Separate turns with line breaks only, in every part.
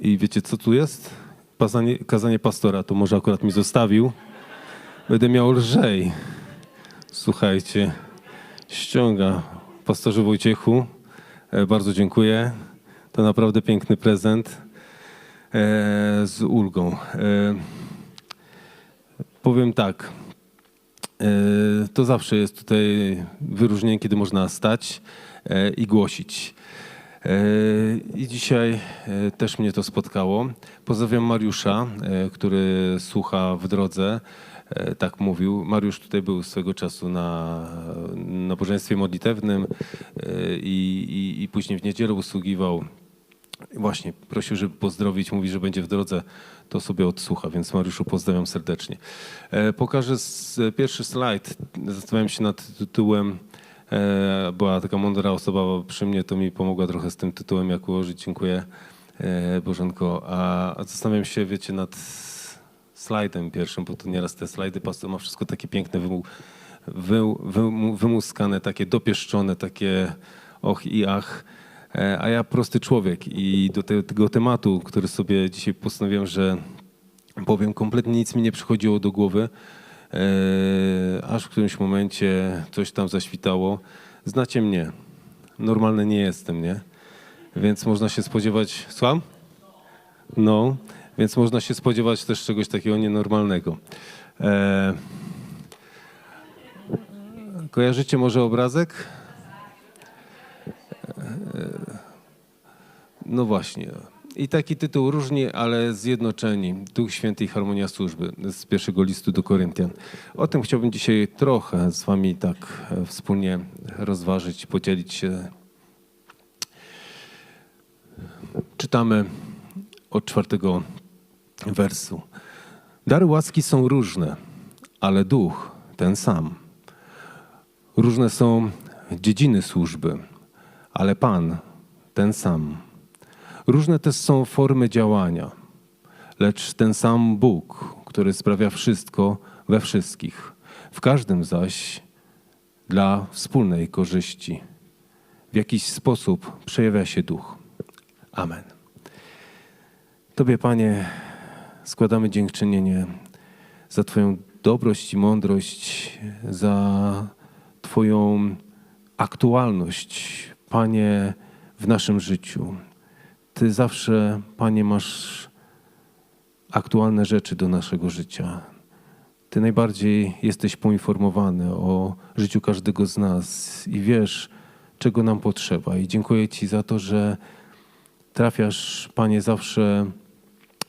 I wiecie, co tu jest? Kazanie, kazanie pastora, to może akurat mi zostawił. Będę miał lżej. Słuchajcie, ściąga. Pastorze Wojciechu, e, bardzo dziękuję. To naprawdę piękny prezent e, z ulgą. E, powiem tak. To zawsze jest tutaj wyróżnienie, kiedy można stać i głosić. E, I dzisiaj e, też mnie to spotkało. Pozdrawiam Mariusza, e, który słucha w drodze. Tak mówił. Mariusz tutaj był swego czasu na nabożeństwie modlitewnym i, i, i później w niedzielę usługiwał. Właśnie, prosił, żeby pozdrowić, mówi, że będzie w drodze, to sobie odsłucha, więc Mariuszu pozdrawiam serdecznie. Pokażę pierwszy slajd. Zastanawiam się nad tytułem. E, była taka mądra osoba przy mnie, to mi pomogła trochę z tym tytułem, jak ułożyć. Dziękuję, e, Bożenko. A, zastanawiam się, wiecie, nad slajdem pierwszym, bo to nieraz te slajdy pastor ma wszystko takie piękne, wymu, wy, wymu, wymuskane, takie dopieszczone, takie och i ach. E, A ja prosty człowiek i do te, tego tematu, który sobie dzisiaj postanowiłem, że powiem, kompletnie nic mi nie przychodziło do głowy, aż w którymś momencie coś tam zaświtało. Znacie mnie, normalny nie jestem, nie? Więc można się spodziewać, słucham? No, więc można się spodziewać też czegoś takiego nienormalnego. E, kojarzycie może obrazek? No właśnie. I taki tytuł różni, ale zjednoczeni. Duch Święty i Harmonia Służby z pierwszego listu do Koryntian. O tym chciałbym dzisiaj trochę z wami tak e, wspólnie rozważyć, podzielić się. Czytamy od czwartego wersu. Dary łaski są różne, ale duch ten sam. Różne są dziedziny służby, ale Pan ten sam. Różne też są formy działania, lecz ten sam Bóg, który sprawia wszystko we wszystkich, w każdym zaś dla wspólnej korzyści. W jakiś sposób przejawia się duch. Amen. Tobie, Panie, składamy dziękczynienie za Twoją dobrość i mądrość, za Twoją aktualność, Panie, w naszym życiu. Ty zawsze, Panie, masz aktualne rzeczy do naszego życia. Ty najbardziej jesteś poinformowany o życiu każdego z nas i wiesz, czego nam potrzeba. I dziękuję Ci za to, że trafiasz, Panie, zawsze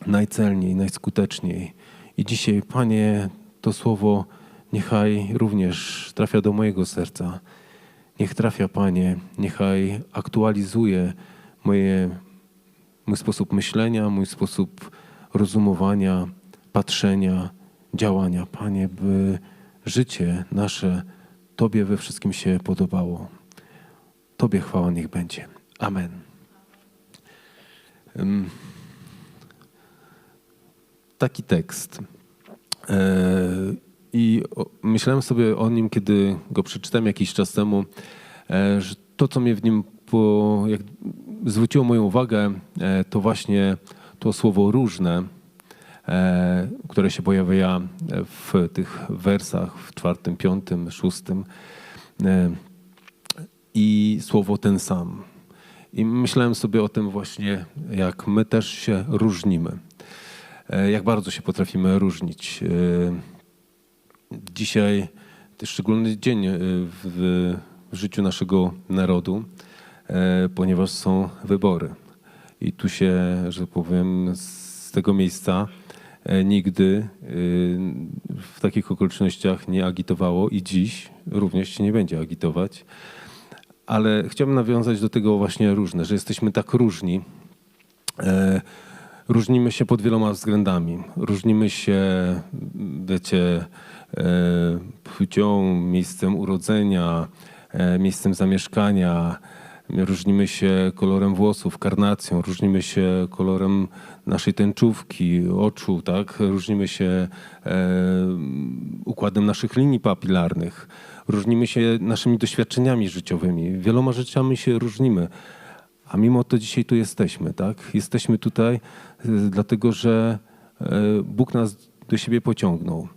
najcelniej, najskuteczniej. I dzisiaj, Panie, to słowo niechaj również trafia do mojego serca. Niech trafia, Panie, niechaj aktualizuje moje, mój sposób myślenia, mój sposób rozumowania, patrzenia, działania, Panie, by życie nasze Tobie we wszystkim się podobało. Tobie chwała niech będzie. Amen. Taki tekst. E, I myślałem sobie o nim, kiedy go przeczytałem jakiś czas temu, e, że to, co mnie w nim po, jak zwróciło moją uwagę, e, to właśnie to słowo różne, e, które się pojawia w tych wersach w czwartym, piątym, szóstym e, i słowo ten sam. I myślałem sobie o tym właśnie, jak my też się różnimy. Jak bardzo się potrafimy różnić. Dzisiaj szczególny dzień w, życiu naszego narodu, ponieważ są wybory. I tu się, że powiem, z tego miejsca e, nigdy e, w takich okolicznościach nie agitowało i dziś również się nie będzie agitować. Ale chciałbym nawiązać do tego właśnie różne, że jesteśmy tak różni. E, Różnimy się pod wieloma względami. Różnimy się, wiecie, e, płcią, miejscem urodzenia, e, miejscem zamieszkania. Różnimy się kolorem włosów, karnacją, różnimy się kolorem naszej tęczówki, oczu, tak? Różnimy się e, układem naszych linii papilarnych. Różnimy się naszymi doświadczeniami życiowymi. Wieloma rzeczami się różnimy A mimo to dzisiaj tu jesteśmy, tak? Jesteśmy tutaj y, dlatego, że e, Bóg nas do siebie pociągnął.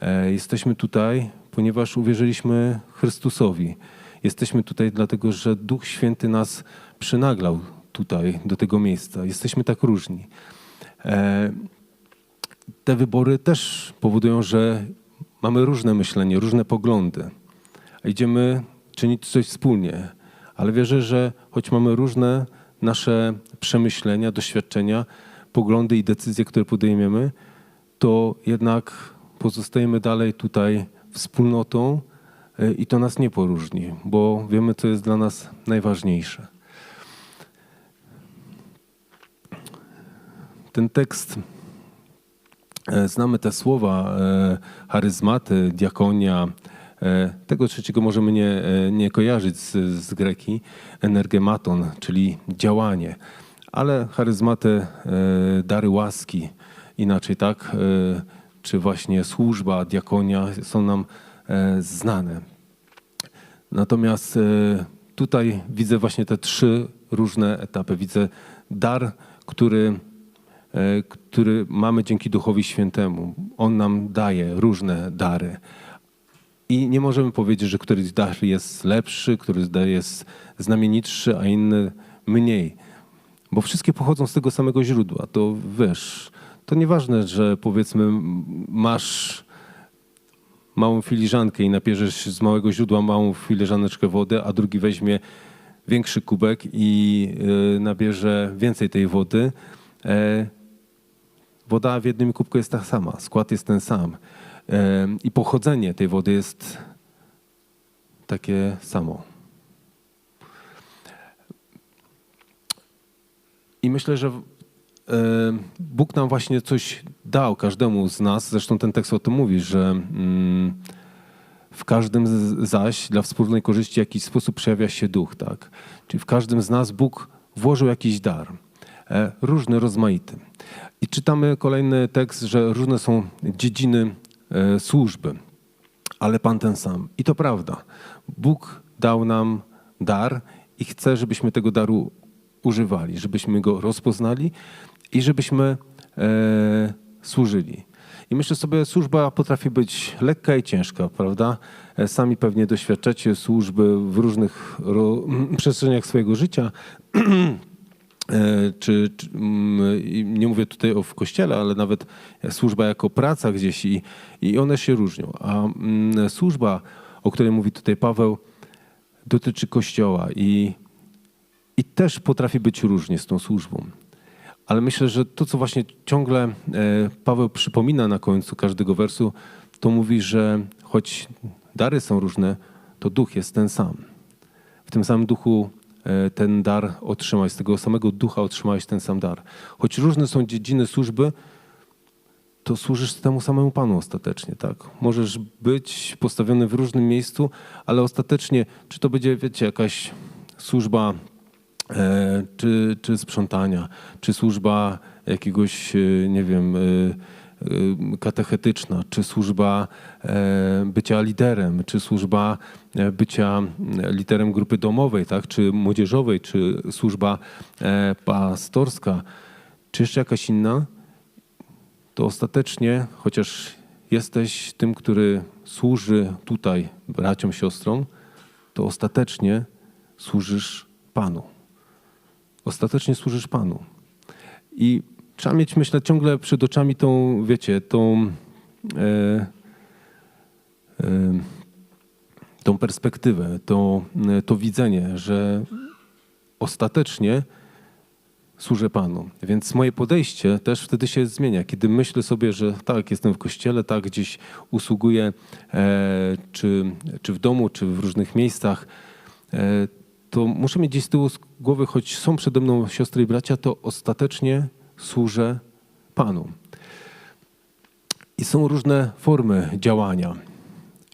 E, Jesteśmy tutaj, ponieważ uwierzyliśmy Chrystusowi. Jesteśmy tutaj dlatego, że Duch Święty nas przynaglał tutaj, do tego miejsca. Jesteśmy tak różni. E, Te wybory też powodują, że mamy różne myślenie, różne poglądy. Idziemy czynić coś wspólnie, ale wierzę, że choć mamy różne nasze przemyślenia, doświadczenia, poglądy i decyzje, które podejmiemy, to jednak pozostajemy dalej tutaj wspólnotą i to nas nie poróżni, bo wiemy, co jest dla nas najważniejsze. Ten tekst, e, znamy te słowa, e, charyzmaty, diakonia, e, tego trzeciego możemy nie, nie kojarzyć z, z greki, energematon, czyli działanie, ale charyzmaty, dary łaski, inaczej tak, czy właśnie służba, diakonia są nam znane. Natomiast e, tutaj widzę właśnie te trzy różne etapy. Widzę dar, który, e, który mamy dzięki Duchowi Świętemu. On nam daje różne dary. I nie możemy powiedzieć, że któryś dar jest lepszy, któryś dar jest znamienitszy, a inny mniej. Bo wszystkie pochodzą z tego samego źródła. To wiesz, to nieważne, że powiedzmy masz małą filiżankę i napierzesz z małego źródła małą filiżaneczkę wody, a drugi weźmie większy kubek i y, nabierze więcej tej wody. E, woda w jednym kubku jest ta sama, skład jest ten sam. E, I pochodzenie tej wody jest takie samo. I myślę, że e, Bóg nam właśnie coś dał każdemu z nas. Zresztą ten tekst o tym mówi, że mm, w każdym zaś dla wspólnej korzyści w jakiś sposób przejawia się duch, tak? Czyli w każdym z nas Bóg włożył jakiś dar, e, różny, rozmaity. I czytamy kolejny tekst, że różne są dziedziny e, służby, ale Pan ten sam. I to prawda. Bóg dał nam dar i chce, żebyśmy tego daru używali, żebyśmy go rozpoznali i żebyśmy e, służyli. I myślę sobie, służba potrafi być lekka i ciężka, prawda? E, Sami pewnie doświadczacie służby w różnych ro, przestrzeniach swojego życia. E, czy, czy mm, nie mówię tutaj o w kościele, ale nawet służba jako praca gdzieś i, i one się różnią. A mm, służba, o której mówi tutaj Paweł, dotyczy kościoła i, i też potrafi być różnie z tą służbą. Ale myślę, że to, co właśnie ciągle e, Paweł przypomina na końcu każdego wersu, to mówi, że choć dary są różne, to duch jest ten sam. W tym samym duchu e, ten dar otrzymałeś, z tego samego ducha otrzymałeś ten sam dar. Choć różne są dziedziny służby, to służysz temu samemu Panu ostatecznie, tak? Możesz być postawiony w różnym miejscu, ale ostatecznie, czy to będzie, wiecie, jakaś służba czy, czy sprzątania, czy służba jakiegoś, e, nie wiem, e, e, katechetyczna, czy służba e, bycia liderem, czy służba e, bycia liderem grupy domowej, tak? czy młodzieżowej, czy służba e, pastorska, czy jeszcze jakaś inna, to ostatecznie, chociaż jesteś tym, który służy tutaj braciom, siostrom, to ostatecznie służysz Panu. Ostatecznie służysz Panu. I trzeba mieć, myślę, ciągle przed oczami tą, wiecie, tą, e, e, tą perspektywę, to, to widzenie, że ostatecznie służę Panu. Więc moje podejście też wtedy się zmienia. Kiedy myślę sobie, że tak, jestem w kościele, tak, gdzieś usługuję, e, czy, czy w domu, czy w różnych miejscach, e, to muszę mieć gdzieś z tyłu z głowy, choć są przede mną siostry i bracia, to ostatecznie służę Panu. I są różne formy działania.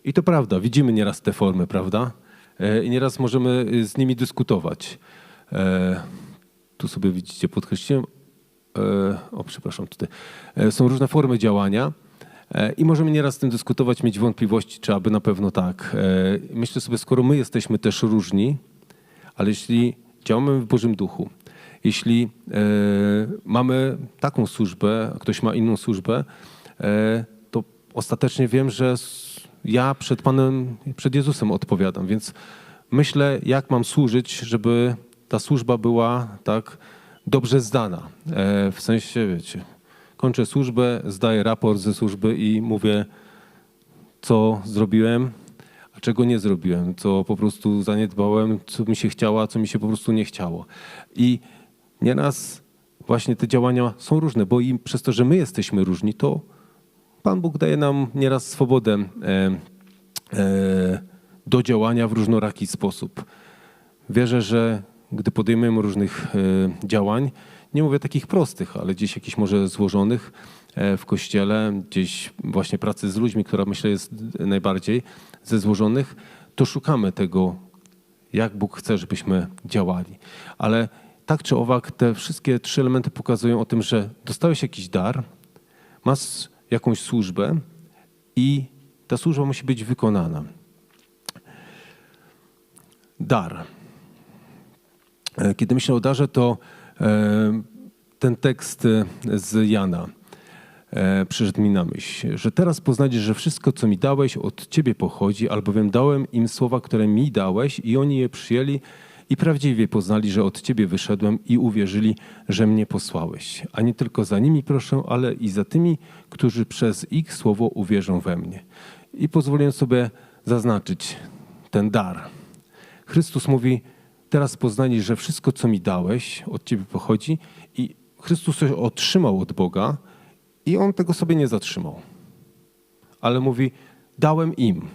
I to prawda, widzimy nieraz te formy, prawda? E, I nieraz możemy y, z nimi dyskutować. E, Tu sobie widzicie, podkreśliłem. E, O, przepraszam, tutaj. Są różne formy działania. I możemy nieraz z tym dyskutować, mieć wątpliwości, czy aby na pewno tak. Myślę sobie, skoro my jesteśmy też różni, ale jeśli działamy w Bożym Duchu, jeśli e, mamy taką służbę, a ktoś ma inną służbę, e, to ostatecznie wiem, że ja przed Panem, przed Jezusem odpowiadam, więc myślę, jak mam służyć, żeby ta służba była tak dobrze zdana. E, w sensie, wiecie, kończę służbę, zdaję raport ze służby i mówię, co zrobiłem, czego nie zrobiłem, co po prostu zaniedbałem, co mi się chciało, a co mi się po prostu nie chciało. I nieraz właśnie te działania są różne, bo i przez to, że my jesteśmy różni, to Pan Bóg daje nam nieraz swobodę e, e, do działania w różnoraki sposób. Wierzę, że gdy podejmujemy różnych e, działań, nie mówię takich prostych, ale gdzieś jakichś może złożonych e, w kościele, gdzieś właśnie pracy z ludźmi, która myślę jest najbardziej ze złożonych, to szukamy tego, jak Bóg chce, żebyśmy działali. Ale tak czy owak, te wszystkie trzy elementy pokazują o tym, że dostałeś jakiś dar, masz jakąś służbę i ta służba musi być wykonana. Dar. E, Kiedy myślę o darze, to e, ten tekst e, z Jana e, przyszedł mi na myśl, że teraz poznajesz, że wszystko, co mi dałeś, od Ciebie pochodzi, albowiem dałem im słowa, które mi dałeś i oni je przyjęli i prawdziwie poznali, że od Ciebie wyszedłem i uwierzyli, że mnie posłałeś. A nie tylko za nimi proszę, ale i za tymi, którzy przez ich słowo uwierzą we mnie. I pozwoliłem sobie zaznaczyć ten dar. Chrystus mówi, teraz poznali, że wszystko, co mi dałeś, od Ciebie pochodzi i Chrystus coś otrzymał od Boga i On tego sobie nie zatrzymał. Ale mówi, dałem im.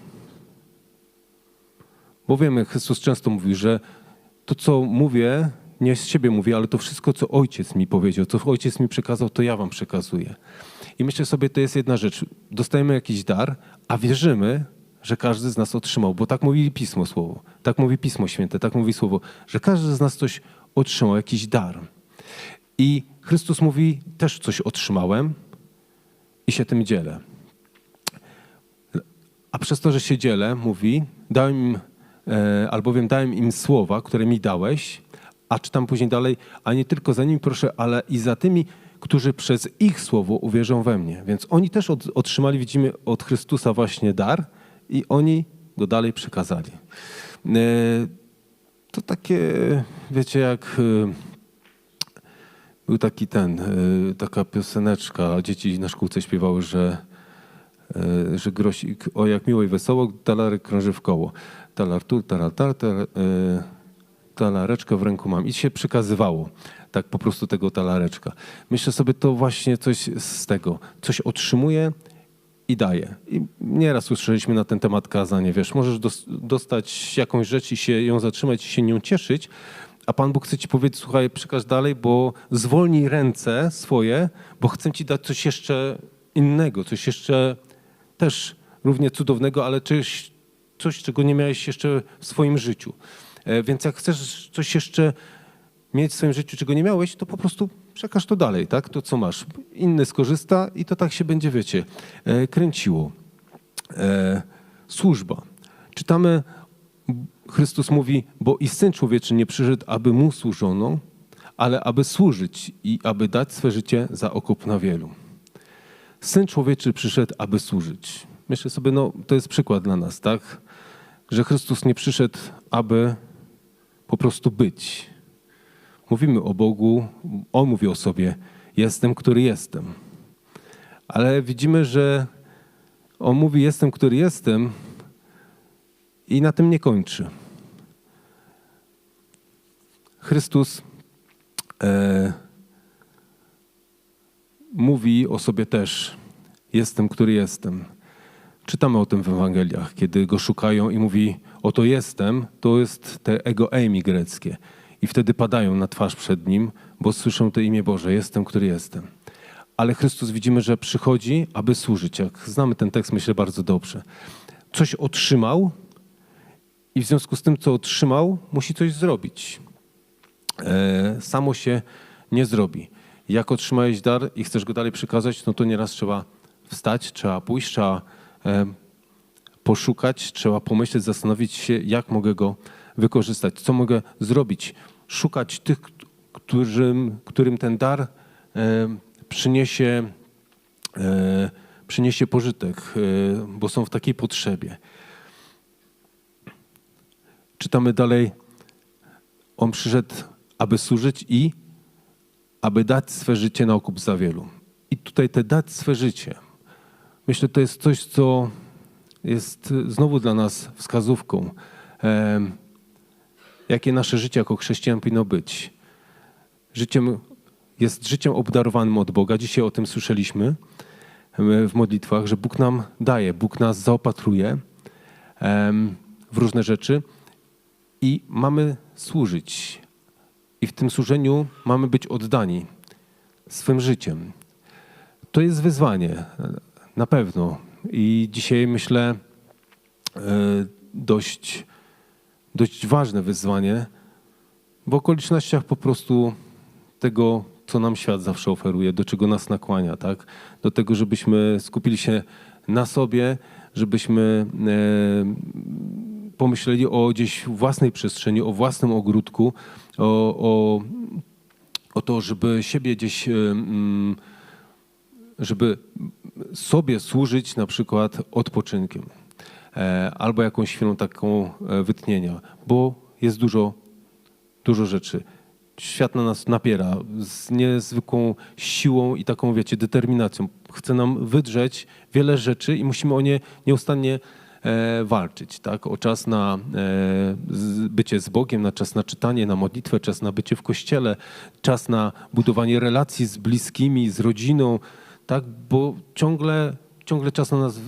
Bo wiemy, Chrystus często mówi, że to, co mówię, nie z siebie mówię, ale to wszystko, co Ojciec mi powiedział, co Ojciec mi przekazał, to ja wam przekazuję. I myślę sobie, to jest jedna rzecz. Dostajemy jakiś dar, a wierzymy, że każdy z nas otrzymał, bo tak mówi Pismo Słowo, tak mówi Pismo Święte, tak mówi Słowo, że każdy z nas coś otrzymał, jakiś dar. I Chrystus mówi, też coś otrzymałem i się tym dzielę. A przez to, że się dzielę, mówi, dałem im, e, albowiem dałem im słowa, które mi dałeś, a czytam później dalej, a nie tylko za nimi proszę, ale i za tymi, którzy przez ich słowo uwierzą we mnie. Więc oni też od, otrzymali, widzimy, od Chrystusa właśnie dar i oni go dalej przekazali. E, to takie, wiecie, jak e, był taki ten, e, taka pioseneczka, dzieci na szkółce śpiewały, że e, że grosik, o jak miło i wesoło, talarek krąży w koło. Talar tu, talar, tar, tar, e, talareczkę w ręku mam. I się przekazywało tak po prostu tego talareczka. Myślę sobie, to właśnie coś z tego. Coś otrzymuje i daje. I nieraz usłyszeliśmy na ten temat kazanie, wiesz, możesz dos- dostać jakąś rzecz i się ją zatrzymać i się nią cieszyć, a Pan Bóg chce ci powiedzieć, słuchaj, przekaż dalej, bo zwolnij ręce swoje, bo chcę ci dać coś jeszcze innego, coś jeszcze też równie cudownego, ale coś, coś czego nie miałeś jeszcze w swoim życiu. E, Więc jak chcesz coś jeszcze mieć w swoim życiu, czego nie miałeś, to po prostu przekaż to dalej, tak? To, co masz. Inny skorzysta i to tak się będzie, wiecie, e, kręciło. E, Służba. Czytamy, Chrystus mówi, bo i Syn Człowieczy nie przyszedł, aby Mu służono, ale aby służyć i aby dać swe życie za okup na wielu. Syn Człowieczy przyszedł, aby służyć. Myślę sobie, no to jest przykład dla nas, tak? Że Chrystus nie przyszedł, aby po prostu być. Mówimy o Bogu, On mówi o sobie, jestem, który jestem. Ale widzimy, że On mówi, jestem, który jestem i na tym nie kończy. Chrystus e, mówi o sobie też, jestem, który jestem. Czytamy o tym w Ewangeliach, kiedy go szukają i mówi, oto jestem, to jest te ego eimi greckie. I wtedy padają na twarz przed nim, bo słyszą to imię Boże, jestem, który jestem. Ale Chrystus widzimy, że przychodzi, aby służyć. Jak znamy ten tekst, myślę bardzo dobrze. Coś otrzymał i w związku z tym, co otrzymał, musi coś zrobić. E, samo się nie zrobi. Jak otrzymałeś dar i chcesz go dalej przekazać, no to nieraz trzeba wstać, trzeba pójść, trzeba e, poszukać, trzeba pomyśleć, zastanowić się, jak mogę go wykorzystać, co mogę zrobić. szukać tych, którym, którym ten dar e, przyniesie, przyniesie pożytek, bo są w takiej potrzebie. Czytamy dalej. On przyszedł, aby służyć i aby dać swe życie na okup za wielu. I tutaj te dać swe życie. Myślę, to jest coś, co jest znowu dla nas wskazówką, e, jakie nasze życie jako chrześcijan powinno być. Życiem jest życiem obdarowanym od Boga. Dzisiaj o tym słyszeliśmy w modlitwach, że Bóg nam daje, Bóg nas zaopatruje w różne rzeczy i mamy służyć. I w tym służeniu mamy być oddani swym życiem. To jest wyzwanie, na pewno. I dzisiaj myślę e, dość, dość ważne wyzwanie w okolicznościach po prostu tego, co nam świat zawsze oferuje, do czego nas nakłania, tak? Do tego, żebyśmy skupili się na sobie, żebyśmy e, pomyśleli o gdzieś własnej przestrzeni, o własnym ogródku, o, o, o to, żeby siebie gdzieś, mm, żeby sobie służyć na przykład odpoczynkiem e, albo jakąś chwilą taką e, wytnienia, bo jest dużo, dużo rzeczy. Świat na nas napiera z niezwykłą siłą i taką, wiecie, determinacją. Chce nam wydrzeć wiele rzeczy i musimy o nie nieustannie walczyć, tak? O czas na bycie z Bogiem, na czas na czytanie, na modlitwę, czas na bycie w kościele, czas na budowanie relacji z bliskimi, z rodziną, tak? Bo ciągle, ciągle czas na nas,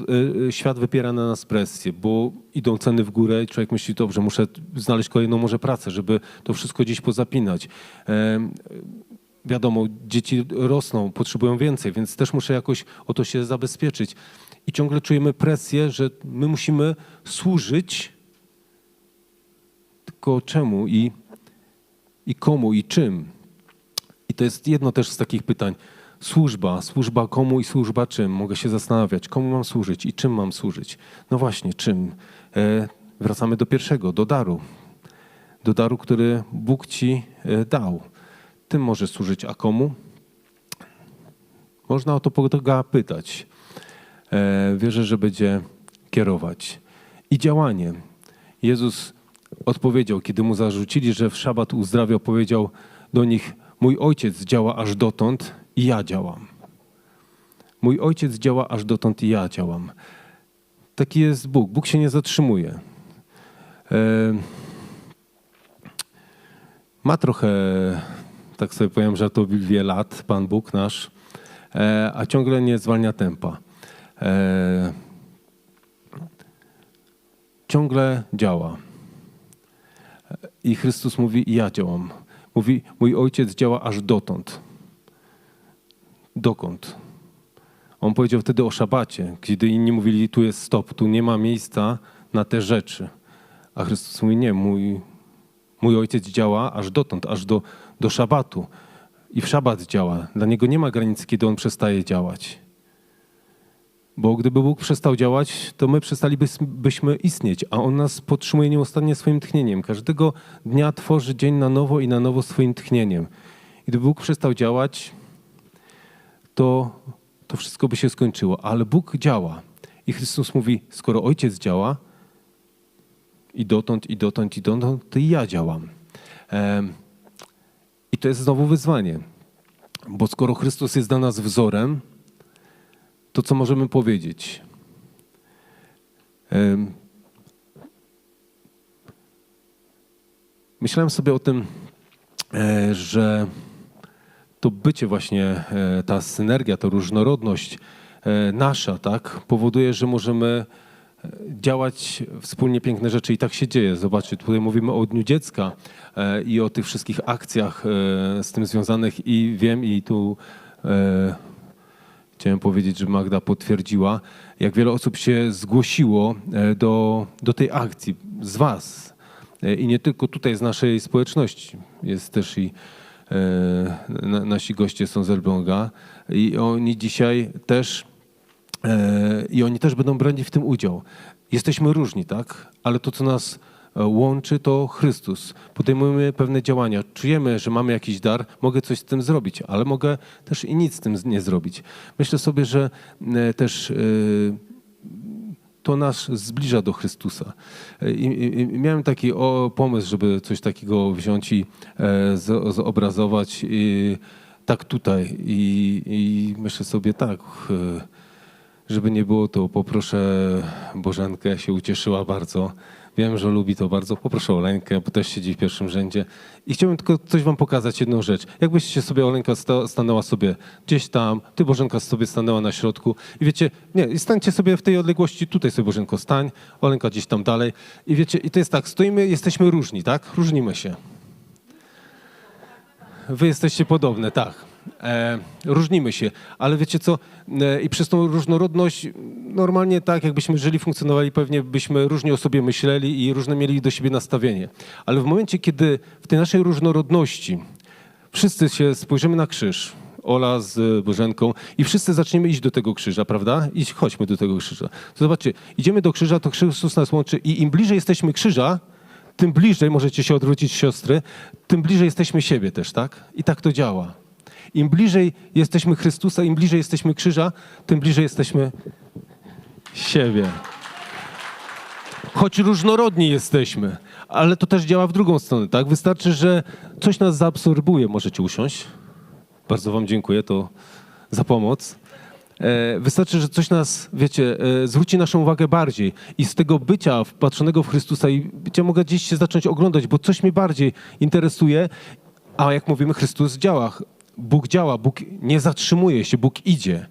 y, świat wypiera na nas presję, bo idą ceny w górę i człowiek myśli, dobrze, muszę znaleźć kolejną może pracę, żeby to wszystko gdzieś pozapinać. Wiadomo, dzieci rosną, potrzebują więcej, więc też muszę jakoś o to się zabezpieczyć. I ciągle czujemy presję, że my musimy służyć tylko czemu i, i komu i czym. I to jest jedno też z takich pytań Służba, służba komu i służba czym? Mogę się zastanawiać, komu mam służyć i czym mam służyć. No właśnie, czym? E, wracamy do pierwszego, do daru. Do daru, który Bóg ci e, dał. Tym możesz służyć, a komu? Można o to Boga pytać. E, wierzę, że będzie kierować. I działanie. Jezus odpowiedział, kiedy mu zarzucili, że w szabat uzdrawiał, powiedział do nich, mój ojciec działa aż dotąd i ja działam. Mój ojciec działa aż dotąd i ja działam. Taki jest Bóg. Bóg się nie zatrzymuje. E, ma trochę, tak sobie powiem, żartobliwie lat, Pan Bóg nasz, e, a ciągle nie zwalnia tempa. E, ciągle działa. I Chrystus mówi, ja działam. Mówi, mój ojciec działa aż dotąd. Dokąd? On powiedział wtedy o szabacie, kiedy inni mówili, tu jest stop, tu nie ma miejsca na te rzeczy. A Chrystus mówi, nie, mój, mój ojciec działa aż dotąd, aż do, do szabatu. I w szabat działa. Dla niego nie ma granicy, kiedy on przestaje działać. Bo gdyby Bóg przestał działać, to my przestalibyśmy istnieć, a On nas podtrzymuje nieustannie swoim tchnieniem. Każdego dnia tworzy dzień na nowo i na nowo swoim tchnieniem. I gdyby Bóg przestał działać, to, to wszystko by się skończyło. Ale Bóg działa. I Chrystus mówi, skoro Ojciec działa i dotąd, i dotąd, i dotąd, to i ja działam. I to jest znowu wyzwanie. Bo skoro Chrystus jest dla nas wzorem, to co możemy powiedzieć? Myślałem sobie o tym, e, że to bycie właśnie, e, ta synergia, ta różnorodność e, nasza, tak, powoduje, że możemy działać wspólnie piękne rzeczy i tak się dzieje. Zobaczcie, tutaj mówimy o Dniu Dziecka i o tych wszystkich akcjach z tym związanych i wiem i tu chciałem powiedzieć, że Magda potwierdziła, jak wiele osób się zgłosiło do, do tej akcji z Was i nie tylko tutaj z naszej społeczności. Jest też i E, nasi goście są z Elbląga i oni dzisiaj też e, i oni też będą brać w tym udział. Jesteśmy różni, tak? Ale to, co nas e, łączy, to Chrystus. Podejmujemy pewne działania. Czujemy, że mamy jakiś dar, mogę coś z tym zrobić, ale mogę też i nic z tym nie zrobić. Myślę sobie, że e, też e, to nas zbliża do Chrystusa. E, I, i, miałem taki o, pomysł, żeby coś takiego wziąć i e, z, zobrazować i, tak tutaj. I, I myślę sobie tak, żeby nie było to, poproszę Bożenkę, się ucieszyła bardzo. Wiem, że lubi to bardzo. Poproszę Oleńkę, bo też siedzi w pierwszym rzędzie. I chciałbym tylko coś wam pokazać, jedną rzecz. Jakbyście sobie, Oleńka sta- stanęła sobie gdzieś tam, ty Bożenka sobie stanęła na środku i wiecie, nie, stańcie sobie w tej odległości, tutaj sobie Bożenko stań, Oleńka gdzieś tam dalej. I wiecie, i to jest tak, stoimy, jesteśmy różni, tak? Różnimy się. Wy jesteście podobne, tak. E, różnimy się, ale wiecie co? E, I przez tą różnorodność, normalnie tak, jakbyśmy żyli, funkcjonowali, pewnie byśmy różnie o sobie myśleli i różne mieli do siebie nastawienie. Ale w momencie, kiedy w tej naszej różnorodności wszyscy się spojrzymy na krzyż, Ola z Bożenką i wszyscy zaczniemy iść do tego krzyża, prawda? I chodźmy do tego krzyża. To zobaczcie, idziemy do krzyża, to Chrystus nas łączy i im bliżej jesteśmy krzyża, tym bliżej, możecie się odwrócić siostry, tym bliżej jesteśmy siebie też, tak? I tak to działa. Im bliżej jesteśmy Chrystusa, im bliżej jesteśmy krzyża, tym bliżej jesteśmy siebie. Choć różnorodni jesteśmy, ale to też działa w drugą stronę, tak? Wystarczy, że coś nas zaabsorbuje. Możecie usiąść. Bardzo Wam dziękuję to za pomoc. E, Wystarczy, że coś nas, wiecie, e, zwróci naszą uwagę bardziej i z tego bycia wpatrzonego w Chrystusa i bycia mogę gdzieś się zacząć oglądać, bo coś mnie bardziej interesuje, a jak mówimy, Chrystus działa. Bóg działa, Bóg nie zatrzymuje się, Bóg idzie.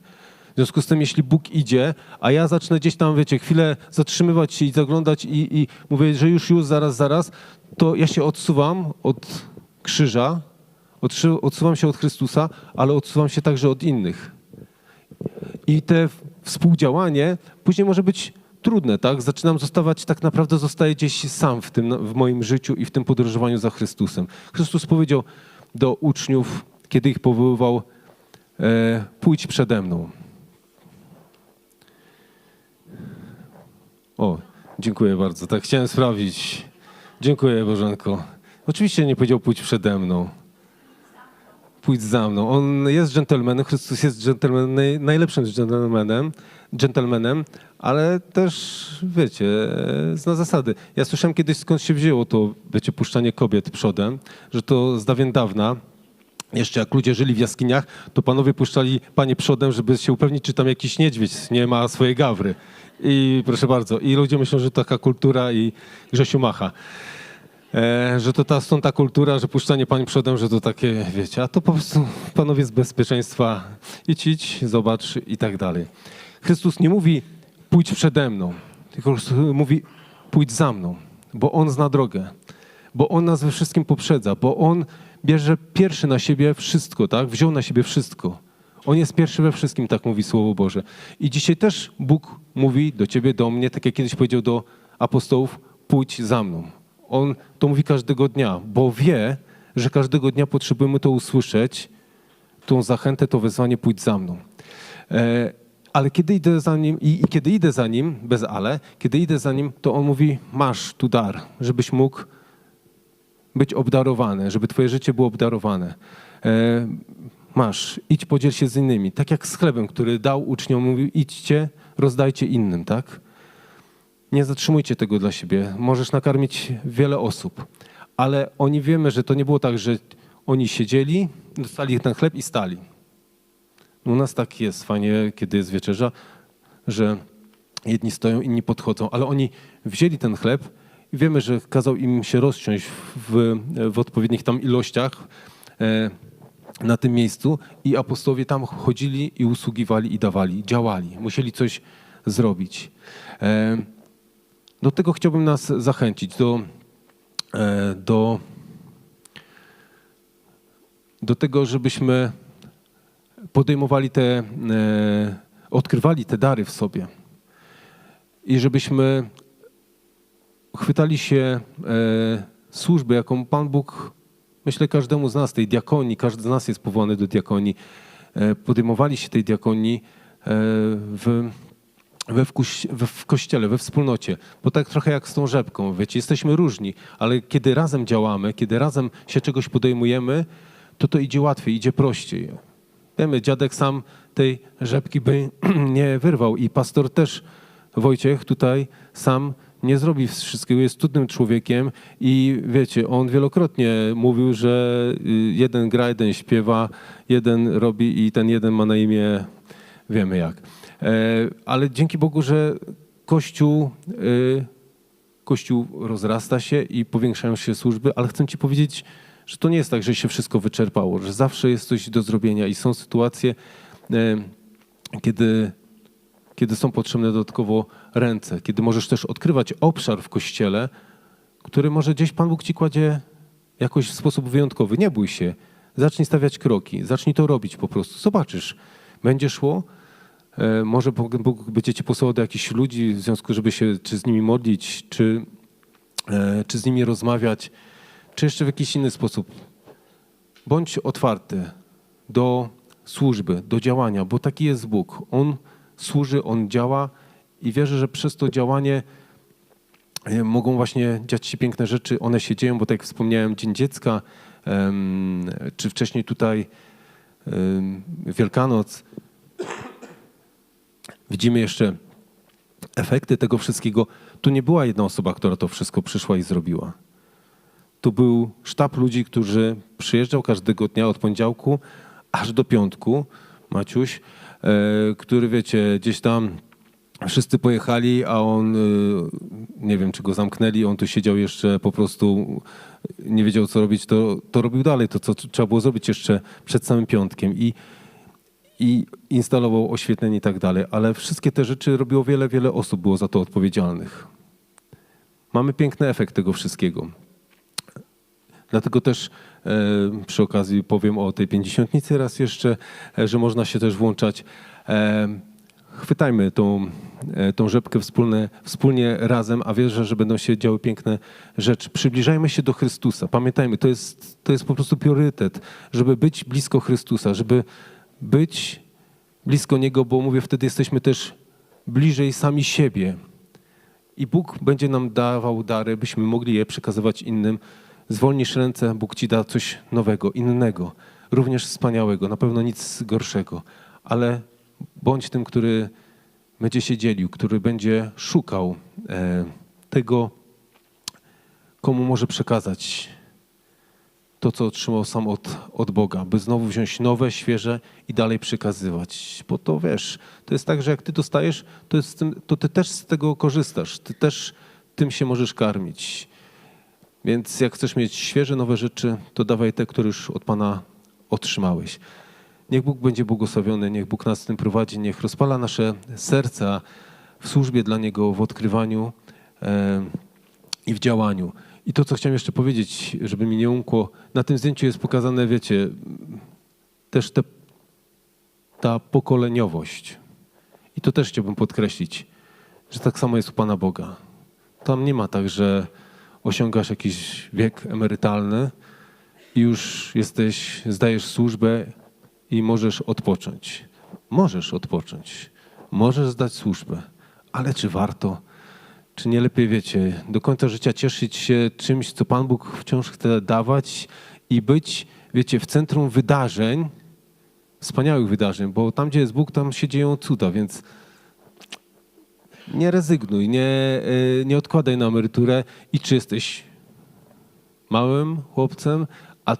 W związku z tym, jeśli Bóg idzie, a ja zacznę gdzieś tam, wiecie, chwilę zatrzymywać się i zaglądać i, i mówię, że już, już, zaraz, zaraz, to ja się odsuwam od krzyża, odsuwam się od Chrystusa, ale odsuwam się także od innych. I te współdziałanie później może być trudne, tak? Zaczynam zostawać, tak naprawdę zostaję gdzieś sam w, tym, w moim życiu i w tym podróżowaniu za Chrystusem. Chrystus powiedział do uczniów, kiedy ich powoływał, e, pójdź przede mną. O, dziękuję bardzo. Tak chciałem sprawdzić. Dziękuję, Bożenko. Oczywiście nie powiedział pójdź przede mną. Pójdź za mną. On jest dżentelmenem, Chrystus jest dżentelmenem, naj- najlepszym dżentelmenem, dżentelmenem, ale też, wiecie, e, zna zasady. Ja słyszałem kiedyś, skąd się wzięło to, wiecie, puszczanie kobiet przodem, że to z dawien dawna, jeszcze jak ludzie żyli w jaskiniach, to panowie puszczali panie przodem, żeby się upewnić, czy tam jakiś niedźwiedź nie ma swojej gawry. I proszę bardzo, i ludzie myślą, że taka kultura i Grzesiu macha. E, że to ta, stąd ta kultura, że puszczanie pań przodem, że to takie, wiecie, a to po prostu panowie z bezpieczeństwa idź, idź, zobacz i tak dalej. Chrystus nie mówi pójdź przede mną, tylko mówi pójdź za mną, bo On zna drogę, bo On nas we wszystkim poprzedza, bo On bierze pierwszy na siebie wszystko, tak? Wziął na siebie wszystko. On jest pierwszy we wszystkim, tak mówi Słowo Boże. I dzisiaj też Bóg mówi do ciebie, do mnie, tak jak kiedyś powiedział do apostołów, pójdź za mną. On to mówi każdego dnia, bo wie, że każdego dnia potrzebujemy to usłyszeć, tą zachętę, to wezwanie, pójdź za mną. E, ale kiedy idę za nim, i, i kiedy idę za nim, bez ale, kiedy idę za nim, to on mówi, masz tu dar, żebyś mógł być obdarowany, żeby twoje życie było obdarowane. E, masz, idź podziel się z innymi. Tak jak z chlebem, który dał uczniom, mówił, idźcie, rozdajcie innym, tak? Nie zatrzymujcie tego dla siebie. Możesz nakarmić wiele osób. Ale oni wiemy, że to nie było tak, że oni siedzieli, dostali ten chleb i stali. U nas tak jest fajnie, kiedy jest wieczerza, że jedni stoją, inni podchodzą, ale oni wzięli ten chleb wiemy, że kazał im się rozsiąść w, w odpowiednich tam ilościach e, na tym miejscu i apostołowie tam chodzili i usługiwali i dawali, działali. Musieli coś zrobić. E, do tego chciałbym nas zachęcić, do, e, do, do tego, żebyśmy podejmowali te, odkrywali te dary w sobie i żebyśmy chwytali się e, służby, jaką Pan Bóg, myślę, każdemu z nas, tej diakonii, każdy z nas jest powołany do diakonii, e, podejmowali się tej diakonii e, w, we wkuś, we, w kościele, we wspólnocie, bo tak trochę jak z tą rzepką, wiecie, jesteśmy różni, ale kiedy razem działamy, kiedy razem się czegoś podejmujemy, to to idzie łatwiej, idzie prościej. Wiemy, dziadek sam tej rzepki by nie wyrwał i pastor też, Wojciech tutaj sam nie zrobi wszystkiego, jest trudnym człowiekiem i wiecie, on wielokrotnie mówił, że y, jeden gra, jeden śpiewa, jeden robi i ten jeden ma na imię, wiemy jak. E, Ale dzięki Bogu, że Kościół, y, Kościół rozrasta się i powiększają się służby, ale chcę Ci powiedzieć, że to nie jest tak, że się wszystko wyczerpało, że zawsze jest coś do zrobienia i są sytuacje, e, kiedy, kiedy są potrzebne dodatkowo ręce, kiedy możesz też odkrywać obszar w Kościele, który może gdzieś Pan Bóg Ci kładzie jakoś w sposób wyjątkowy. Nie bój się, zacznij stawiać kroki, zacznij to robić po prostu. Zobaczysz, będzie szło, E, Może Bóg będzie cię posyłał do jakichś ludzi w związku, żeby się czy z nimi modlić, czy, e, czy z nimi rozmawiać, czy jeszcze w jakiś inny sposób. Bądź otwarty do służby, do działania, bo taki jest Bóg. On służy, On działa i wierzę, że przez to działanie e, mogą właśnie dziać się piękne rzeczy. One się dzieją, bo tak jak wspomniałem, Dzień Dziecka, czy wcześniej tutaj Wielkanoc, Widzimy jeszcze efekty tego wszystkiego. Tu nie była jedna osoba, która to wszystko przyszła i zrobiła. Tu był sztab ludzi, którzy przyjeżdżał każdego dnia od poniedziałku aż do piątku, Maciuś, który wiecie, gdzieś tam wszyscy pojechali, a on, e, nie wiem czy go zamknęli, on tu siedział jeszcze po prostu, nie wiedział co robić, to, to robił dalej to, co trzeba było zrobić jeszcze przed samym piątkiem. I i instalował oświetlenie i tak dalej, ale wszystkie te rzeczy robiło wiele, wiele osób, było za to odpowiedzialnych. Mamy piękny efekt tego wszystkiego. Dlatego też e, przy okazji powiem o tej pięćdziesiątnicy raz jeszcze, e, że można się też włączać. E, chwytajmy tą, tą rzepkę wspólne, wspólnie razem, a wierzę, że będą się działy piękne rzeczy. Przybliżajmy się do Chrystusa. Pamiętajmy, to jest, to jest po prostu priorytet, żeby być blisko Chrystusa, żeby być blisko Niego, bo mówię, wtedy jesteśmy też bliżej sami siebie. I Bóg będzie nam dawał dary, byśmy mogli je przekazywać innym. Zwolnisz ręce, Bóg ci da coś nowego, innego, również wspaniałego, na pewno nic gorszego, ale bądź tym, który będzie się dzielił, który będzie szukał e, tego, komu może przekazać to, co otrzymał sam od, od Boga, by znowu wziąć nowe, świeże i dalej przekazywać. Bo to wiesz, to jest tak, że jak ty dostajesz, to, tym, to ty też z tego korzystasz, ty też tym się możesz karmić. Więc jak chcesz mieć świeże, nowe rzeczy, to dawaj te, które już od Pana otrzymałeś. Niech Bóg będzie błogosławiony, niech Bóg nas w tym prowadzi, niech rozpala nasze serca w służbie dla Niego, w odkrywaniu e, i w działaniu. I to, co chciałem jeszcze powiedzieć, żeby mi nie umkło, na tym zdjęciu jest pokazane, wiecie, też te, ta pokoleniowość. I to też chciałbym podkreślić, że tak samo jest u Pana Boga. Tam nie ma tak, że osiągasz jakiś wiek emerytalny i już jesteś, zdajesz służbę i możesz odpocząć. Możesz odpocząć, możesz zdać służbę, ale czy warto? Czy nie lepiej, wiecie, do końca życia cieszyć się czymś, co Pan Bóg wciąż chce dawać i być, wiecie, w centrum wydarzeń, wspaniałych wydarzeń, bo tam, gdzie jest Bóg, tam się dzieją cuda, więc nie rezygnuj, nie, y, nie odkładaj na emeryturę i czy jesteś małym chłopcem, a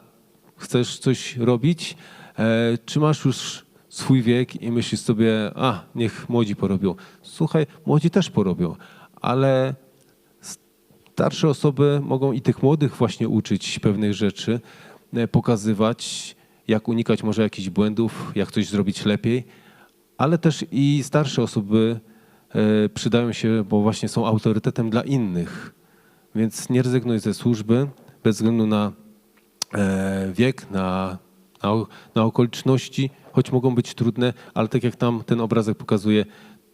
chcesz coś robić, e, czy masz już swój wiek i myślisz sobie, a niech młodzi porobią. Słuchaj, młodzi też porobią, ale starsze osoby mogą i tych młodych właśnie uczyć pewnych rzeczy, e, pokazywać, jak unikać może jakichś błędów, jak coś zrobić lepiej, ale też i starsze osoby przydają się, bo właśnie są autorytetem dla innych. Więc nie rezygnuj ze służby bez względu na e, wiek, na, na, na okoliczności, choć mogą być trudne, ale tak jak tam ten obrazek pokazuje,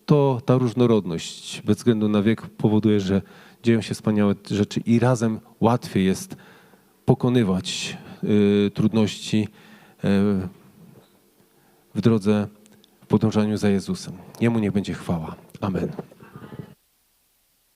to ta różnorodność bez względu na wiek powoduje, że dzieją się wspaniałe rzeczy i razem łatwiej jest pokonywać y, trudności y, w drodze w podążaniu za Jezusem. Jemu nie będzie chwała. Amen.